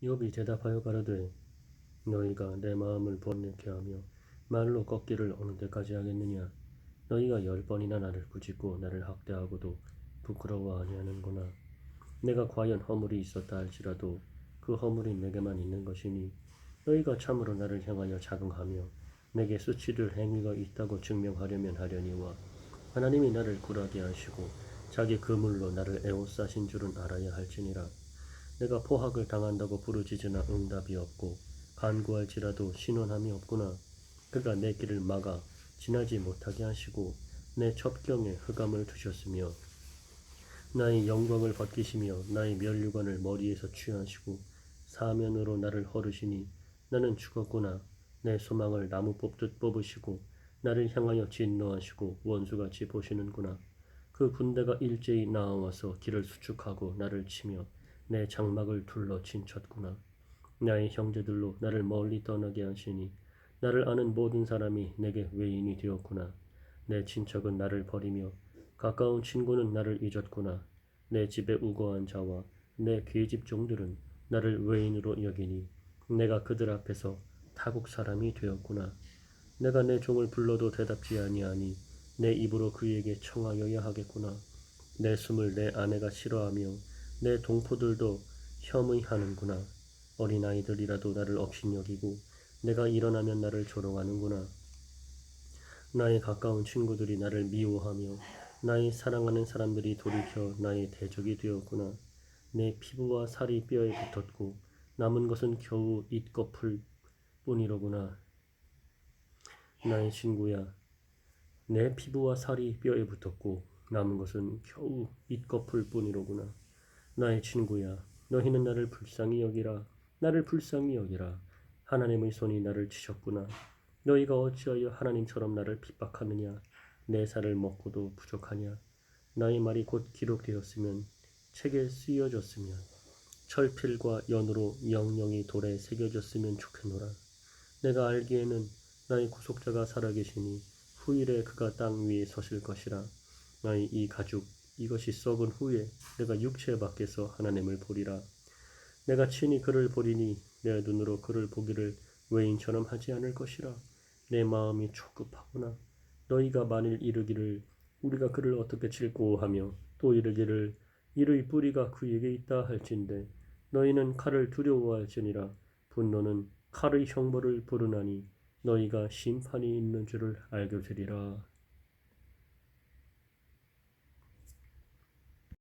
욥이 대답하여 가로되 너희가 내 마음을 번뇌케 하며 말로 꺾기를 어느 때까지 하겠느냐? 너희가 열 번이나 나를 꾸짖고 나를 학대하고도 부끄러워 아니하는구나. 내가 과연 허물이 있었다 할지라도 그 허물이 내게만 있는 것이니 너희가 참으로 나를 향하여 자긍하며 내게 수치를 행위가 있다고 증명하려면 하려니와. 하나님이 나를 굴하게 하시고 자기 그물로 나를 애워싸신 줄은 알아야 할지니라 내가 포학을 당한다고 부르짖으나 응답이 없고 간구할지라도 신원함이 없구나. 그가 내 길을 막아 지나지 못하게 하시고 내 첩경에 흑암을 두셨으며 나의 영광을 벗기시며 나의 면류관을 머리에서 취하시고 사면으로 나를 헐으시니 나는 죽었구나. 내 소망을 나무 뽑듯 뽑으시고 나를 향하여 진노하시고 원수같이 보시는구나. 그 군대가 일제히 나와서 길을 수축하고 나를 치며 내 장막을 둘러 친쳤구나. 나의 형제들로 나를 멀리 떠나게 하시니 나를 아는 모든 사람이 내게 외인이 되었구나. 내 친척은 나를 버리며 가까운 친구는 나를 잊었구나. 내 집에 우거한 자와 내 계집 종들은 나를 외인으로 여기니 내가 그들 앞에서 타국 사람이 되었구나. 내가 내 종을 불러도 대답지 아니하니 내 입으로 그에게 청하여야 하겠구나. 내 숨을 내 아내가 싫어하며 내 동포들도 혐의하는구나. 어린아이들이라도 나를 업신여기고 내가 일어나면 나를 조롱하는구나. 나의 가까운 친구들이 나를 미워하며 나의 사랑하는 사람들이 돌이켜 나의 대적이 되었구나. 내 피부와 살이 뼈에 붙었고 남은 것은 겨우 잇꺼풀 뿐이로구나. 나의 친구야 내 피부와 살이 뼈에 붙었고 남은 것은 겨우 잇꺼풀 뿐이로구나 나의 친구야 너희는 나를 불쌍히 여기라. 나를 불쌍히 여기라. 하나님의 손이 나를 치셨구나. 너희가 어찌하여 하나님처럼 나를 핍박하느냐? 내 살을 먹고도 부족하냐? 나의 말이 곧 기록되었으면 책에 쓰여졌으면 철필과 연으로 영영이 돌에 새겨졌으면 좋겠노라. 내가 알기에는 나의 구속자가 살아계시니 후일에 그가 땅 위에 서실 것이라. 나의 이 가죽 이것이 썩은 후에 내가 육체 밖에서 하나님을 보리라. 내가 친히 그를 보리니 내 눈으로 그를 보기를 외인처럼 하지 않을 것이라. 내 마음이 촉급하구나. 너희가 만일 이르기를 우리가 그를 어떻게 칠고 하며 또 이르기를 이의 뿌리가 그에게 있다 할진대. 너희는 칼을 두려워할지니라. 분노는 칼의 형벌을 부르나니 너희가 심판이 있는 줄을 알게 되리라